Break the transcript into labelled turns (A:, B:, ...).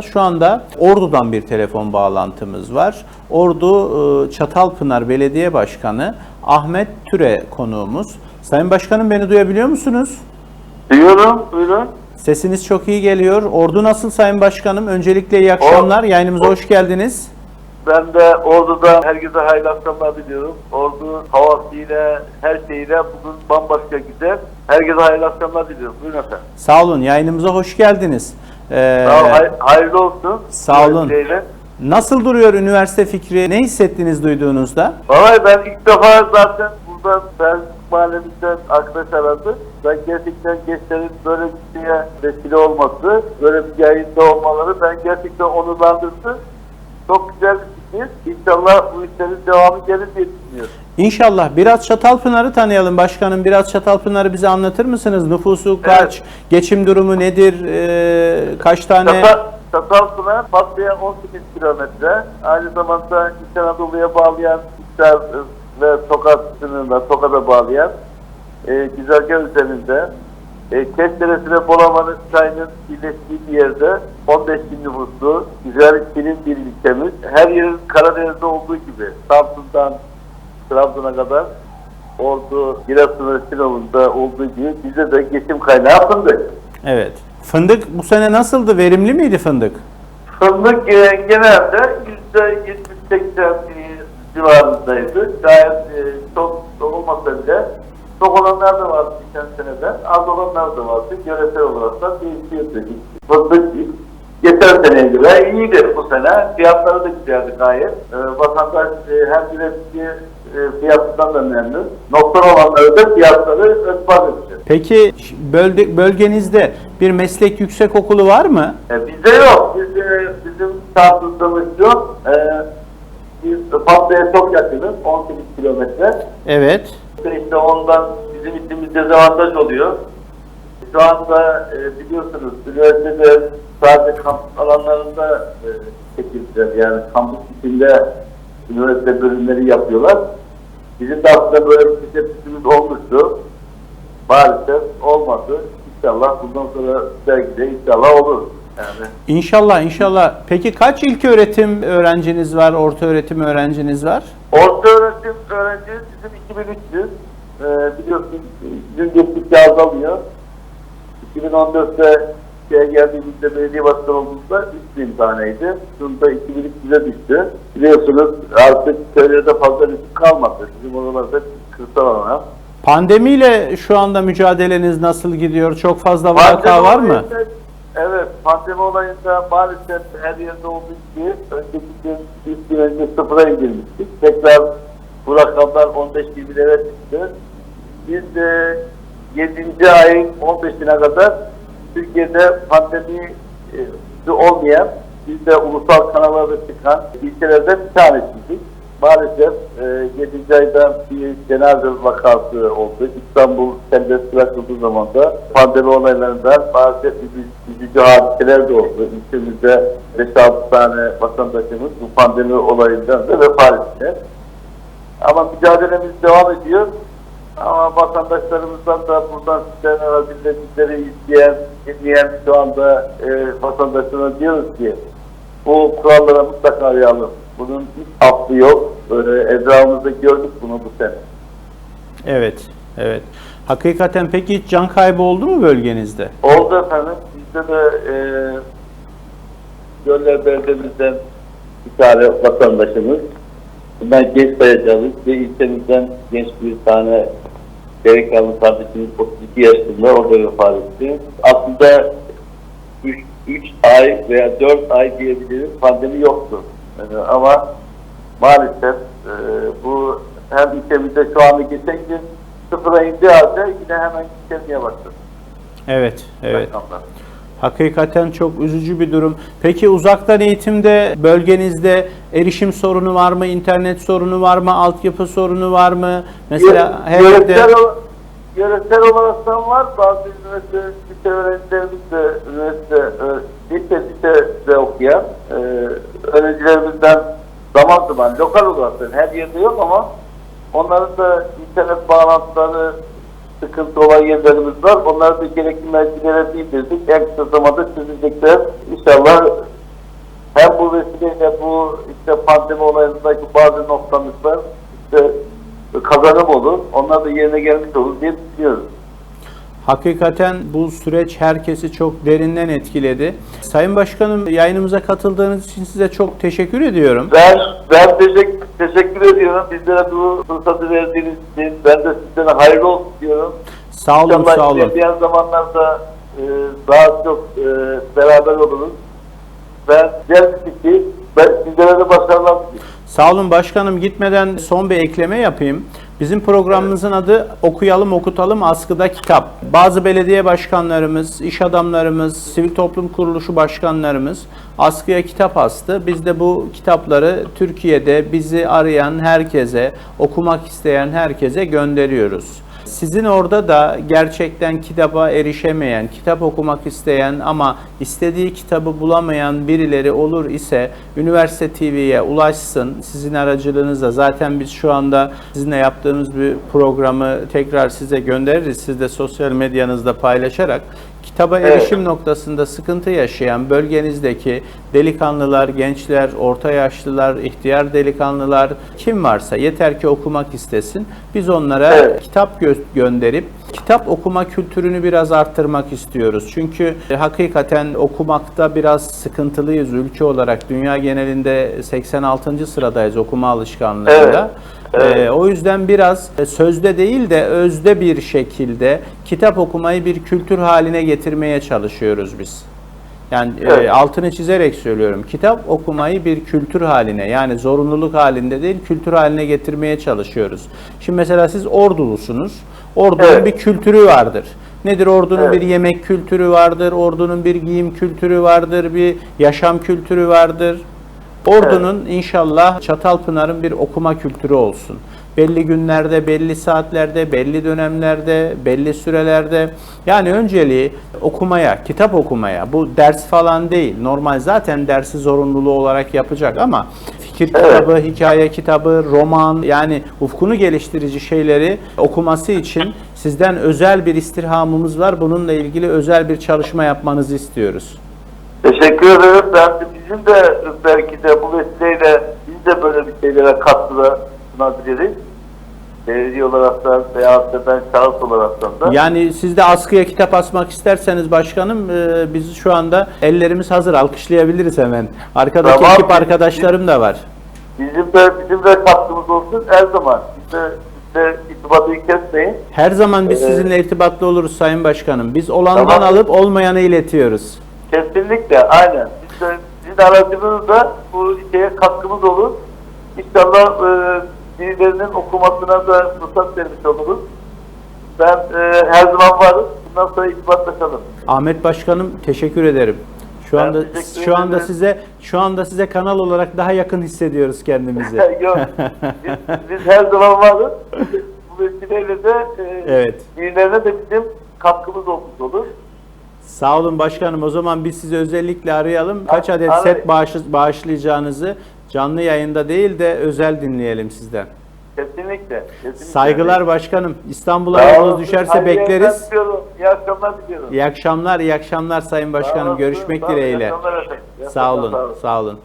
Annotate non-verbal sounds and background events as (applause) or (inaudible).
A: Şu anda Ordu'dan bir telefon bağlantımız var. Ordu e, Çatalpınar Belediye Başkanı Ahmet Türe konuğumuz. Sayın Başkanım beni duyabiliyor musunuz?
B: Duyuyorum, buyurun.
A: Sesiniz çok iyi geliyor. Ordu nasıl Sayın Başkanım? Öncelikle iyi akşamlar. Yayınımıza hoş geldiniz.
B: Ben de Ordu'da herkese hayırlı akşamlar diliyorum. Ordu havasıyla, her şeyiyle bugün bambaşka güzel. Herkese hayırlı akşamlar diliyorum. Buyurun efendim.
A: Sağ olun. Yayınımıza hoş geldiniz. Ee,
B: Sağ ol, hay- hayırlı olsun.
A: sağ olun.
B: Şeyle.
A: nasıl duruyor üniversite fikri? Ne hissettiniz duyduğunuzda?
B: Vallahi ben ilk defa zaten burada ben mahallemizden arkadaş aradı. Ben gerçekten gençlerin böyle bir şeye vesile olması, böyle bir yayında olmaları ben gerçekten onurlandırdı. Çok güzel bir fikir. İnşallah bu işlerin devamı gelir diye düşünüyorum.
A: İnşallah. Biraz Çatalpınar'ı tanıyalım başkanım. Biraz Çatalpınar'ı bize anlatır mısınız? Nüfusu kaç? Geçim durumu nedir? Ee, kaç tane?
B: Çatal, Çatalpınar Pasya'ya 18 kilometre. Aynı zamanda İç Anadolu'ya bağlayan İçer ve Tokat sınırına, Tokat'a bağlayan e, güzergah üzerinde e, Kestere ve Bolaman'ın çayının birleştiği bir yerde 15 bin nüfuslu güzel kilim bir ilçemiz. Her yerin Karadeniz'de olduğu gibi Samsun'dan Trabzon'a kadar Ordu, Giresun ve Sinop'unda olduğu gibi bize de geçim kaynağı fındık.
A: Evet. Fındık bu sene nasıldı? Verimli miydi fındık?
B: Fındık e, genelde yüzde 70-80 civarındaydı. Gayet e, çok olmasa bile çok olanlar da vardı geçen seneden, az olanlar da vardı. Yöresel olarak da değişiyordu. Fındık geçen seneye göre iyiydi bu sene. Fiyatları da güzeldi gayet. E, vatandaş e, hem üretici e, fiyatından da memnun. Nokta olanları da fiyatları ıspat etti.
A: Peki bölge, bölgenizde bir meslek yüksekokulu var mı?
B: E, bizde yok. Biz, e, bizim şartımız yok. E, biz Pasya'ya çok yakınız. 18 kilometre.
A: Evet.
B: İşte, ondan bizim için dezavantaj oluyor. Şu anda e, biliyorsunuz üniversitede sadece kamp alanlarında e, çekildiler. Yani kampüs içinde üniversite bölümleri yapıyorlar. Bizim de aslında böyle bir teşebbüsümüz olmuştu. Maalesef olmadı. İnşallah bundan sonra belki de inşallah olur. Yani
A: İnşallah inşallah. Peki kaç ilk öğretim öğrenciniz var? Orta öğretim öğrenciniz var?
B: Orta öğretim öğrencimiz bizim 2300. Ee, biliyorsun gün geçtikçe azalıyor. 2014'te şeye geldiğimizde belediye başkanı olduğumuzda 3000 taneydi. Şunda 2300'e düştü. Biliyorsunuz artık köylerde fazla nüfus kalmadı. Bizim oralarda kırsal alana.
A: Pandemiyle şu anda mücadeleniz nasıl gidiyor? Çok fazla vaka
B: Pandemi
A: var mı?
B: olayında- Evet, pandemi olayında maalesef her yerde olduğu gibi önceki gün ilk gün önce sıfıra indirmiştik. Tekrar bu rakamlar 15-20'lere çıktı. Biz de 7. ayın 15'ine kadar Türkiye'de pandemi e, olmayan, biz de ulusal kanallarda çıkan ilçelerden bir tanesiydik. Maalesef e, 7. ayda bir cenaze vakası oldu. İstanbul serbest bırakıldığı zaman da pandemi olaylarından maalesef üzü- üzücü hadiseler de oldu. İlçemizde 5-6 tane vatandaşımız bu pandemi olayından da vefat ettiler. Ama mücadelemiz devam ediyor. Ama vatandaşlarımızdan da buradan sizden aracılığıyla bizleri izleyen, dinleyen şu anda e, vatandaşlarına diyoruz ki bu kurallara mutlaka uyalım. Bunun hiç affı yok. Böyle etrafımızda gördük bunu bu sene.
A: Evet. Evet. Hakikaten peki hiç can kaybı oldu mu bölgenizde?
B: Oldu efendim. Bizde de e, Göller beldemizden bir tane vatandaşımız. Bundan genç sayacağız ve ilçemizden genç bir tane delikanlı kardeşimiz 32 yaşında o da vefat etti. Aslında 3 ay veya 4 ay diyebiliriz pandemi yoktu. Yani ama maalesef e, bu hem ilçemizde şu anda geçen gün sıfıra indiği halde yine hemen yükselmeye başladı.
A: Evet. Evet.
B: rakamlar.
A: Hakikaten çok üzücü bir durum. Peki uzaktan eğitimde bölgenizde erişim sorunu var mı? İnternet sorunu var mı? Altyapı sorunu var mı? Mesela her yerde
B: yöresel, ol- yöresel olaraktan var. Bazı üniversite öğrencilerimiz de üniversite lise lisede okuyan e, öğrencilerimizden zaman zaman lokal olarak her yerde yok ama onların da internet bağlantıları sıkıntı olan yerlerimiz var. Onları da gerekli mercilere bildirdik. En kısa zamanda çözülecekler. İnşallah hem bu vesileyle bu işte pandemi olayındaki bazı noktamız var. İşte kazanım olur. Onlar da yerine gelmiş olur diye düşünüyoruz.
A: Hakikaten bu süreç herkesi çok derinden etkiledi. Sayın Başkanım yayınımıza katıldığınız için size çok teşekkür ediyorum.
B: Ben ben teşekkür, teşekkür ediyorum. Bizlere bu fırsatı verdiğiniz için ben de sizlere hayırlı olsun diyorum.
A: Sağ olun,
B: İnşallah
A: sağ olun.
B: ilerleyen zamanlarda e, daha çok e, beraber oluruz. Ben diğer ki ben sizlere de başarılar diliyorum.
A: Sağ olun başkanım gitmeden son bir ekleme yapayım. Bizim programımızın adı Okuyalım Okutalım Askıda Kitap. Bazı belediye başkanlarımız, iş adamlarımız, sivil toplum kuruluşu başkanlarımız askıya kitap astı. Biz de bu kitapları Türkiye'de bizi arayan herkese, okumak isteyen herkese gönderiyoruz. Sizin orada da gerçekten kitaba erişemeyen, kitap okumak isteyen ama istediği kitabı bulamayan birileri olur ise Üniversite TV'ye ulaşsın. Sizin aracılığınızla zaten biz şu anda sizinle yaptığımız bir programı tekrar size göndeririz. Siz de sosyal medyanızda paylaşarak kitaba
B: Evet.
A: erişim noktasında sıkıntı yaşayan bölgenizdeki delikanlılar, gençler, orta yaşlılar, ihtiyar delikanlılar kim varsa yeter ki okumak istesin. Biz onlara
B: Evet.
A: kitap gö- gönderip kitap okuma kültürünü biraz arttırmak istiyoruz. Çünkü hakikaten okumakta biraz sıkıntılıyız ülke olarak. Dünya genelinde 86. sıradayız okuma alışkanlığında.
B: Evet, evet.
A: Ee, o yüzden biraz e, sözde değil de özde bir şekilde kitap okumayı bir kültür haline getirmeye çalışıyoruz biz. Yani e,
B: Evet.
A: altını çizerek söylüyorum. Kitap okumayı bir kültür haline yani zorunluluk halinde değil kültür haline getirmeye çalışıyoruz. Şimdi mesela siz ordulusunuz. Ordunun
B: Evet.
A: bir kültürü vardır. Nedir? Ordunun
B: Evet.
A: bir yemek kültürü vardır, ordunun bir giyim kültürü vardır, bir yaşam kültürü vardır. Ordunun inşallah Çatalpınar'ın bir okuma kültürü olsun. Belli günlerde, belli saatlerde, belli dönemlerde, belli sürelerde. Yani önceliği okumaya, kitap okumaya. Bu ders falan değil. Normal zaten dersi zorunluluğu olarak yapacak ama fikir
B: Evet.
A: kitabı, hikaye kitabı, roman yani ufkunu geliştirici şeyleri okuması için sizden özel bir istirhamımız var. Bununla ilgili özel bir çalışma yapmanızı istiyoruz.
B: Teşekkür ederim. Ben de bizim de belki de bu vesileyle biz de böyle bir şeylere katkıda sunabiliriz. Belediye olarak da veya da ben şahıs olarak da.
A: Yani siz de askıya kitap asmak isterseniz başkanım e, biz şu anda ellerimiz hazır alkışlayabiliriz hemen. Arkadaki
B: Tamam.
A: ekip arkadaşlarım da var.
B: Bizim de bizim de katkımız olsun her zaman. Biz de, de itibatı kesmeyin.
A: Her zaman biz
B: Evet.
A: sizinle irtibatlı oluruz Sayın Başkanım. Biz olandan
B: Tamam.
A: alıp olmayanı iletiyoruz.
B: Kesinlikle aynen. Biz de, sizin aracınızda bu şeye katkımız olur. İnşallah e, birilerinin okumasına da fırsat vermiş oluruz. Ben e, her zaman varım. Bundan sonra irtibatlaşalım.
A: Ahmet Başkanım teşekkür ederim. Şu
B: Ben
A: anda şu anda
B: ederim.
A: size şu anda size kanal olarak daha yakın hissediyoruz kendimizi. (laughs)
B: Yok. Biz, biz her zaman varız. Bu vesileyle de e,
A: Evet.
B: birilerine de bizim katkımız olmuş olur.
A: Sağ olun başkanım. O zaman biz sizi özellikle arayalım. Kaç adet set bağışlayacağınızı canlı yayında değil de özel dinleyelim sizden.
B: Kesinlikle. kesinlikle.
A: Saygılar başkanım. İstanbul'a yolunuz
B: olun.
A: düşerse
B: yayınlar
A: bekleriz.
B: İyi akşamlar diliyorum.
A: İyi akşamlar, iyi akşamlar Sayın Başkanım. Görüşmek dileğiyle. Sağ olun, sağ olun.